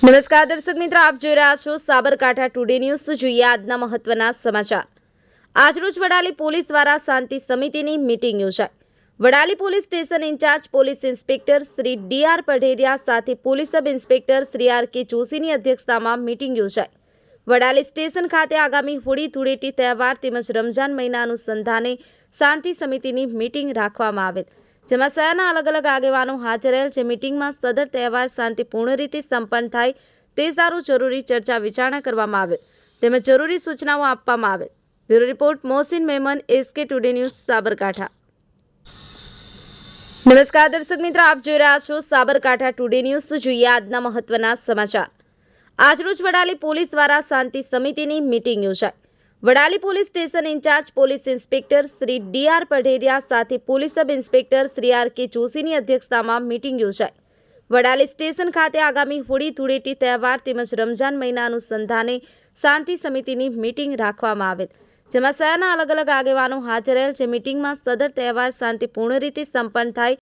નમસ્કાર દર્શક મિત્રો, આપ જોઈ રહ્યા છો સાબરકાંઠા ટુડે ન્યૂઝ તો જોઈએ આજના મહત્વના સમાચાર. આજરોજ વડાલી પોલીસ દ્વારા શાંતિ સમિતિની મિટિંગ યોજાઈ. Vadali police station incharge police inspector Shri D R Padheriya સાથે police sub inspector Shri R K જોશીની અધ્યક્ષતામાં મીટિંગ યોજાઈ. વડાલી સ્ટેશન ખાતે આગામી હોળી ધૂળેટી તહેવાર તેમજ રમજાન મહિના અનુસંધાને શાંતિ સમિતિની મિટિંગ રાખવામાં આવેલ. જેમાં શહેરના અલગ અલગ આગેવાનો હાજર રહેલ જે મિટિંગમાં સદર તહેવાર શાંતિપૂર્ણ રીતે સંપન્ન થાય તે સારું જરૂરી ચર્ચા વિચારણા કરવામાં આવે, તેમજ જરૂરી સૂચનાઓ આપવામાં આવે. Bureau report Mohsin Memon, SK today news, Sabarkantha. નમસ્કાર દર્શક મિત્રો, આપ જોઈ રહ્યા છો સાબરકાંઠા ટુડે ન્યૂઝ. તો જોઈએ આજના મહત્વના સમાચાર. આજરોજ વડાલી પોલીસ દ્વારા શાંતિ સમિતિની મિટિંગ યોજાઈ. Vadali police station incharge police inspector Shri D R Padheriya સાથે police sub inspector Shri R K જોશીની અધ્યક્ષતામાં મીટિંગ યોજાઈ. વડાલી સ્ટેશન ખાતે આગામી હોળી ધૂળેટી તહેવાર તેમજ રમજાન મહિના અનુસંધાને શાંતિ સમિતિની મીટિંગ રાખવામાં આવેલ, જેમાં શહેરના અલગ અલગ આગેવાનો હાજર રહેલ, જે મીટિંગમાં સદર તહેવાર શાંતિપૂર્ણ રીતે સંપન્ન થાય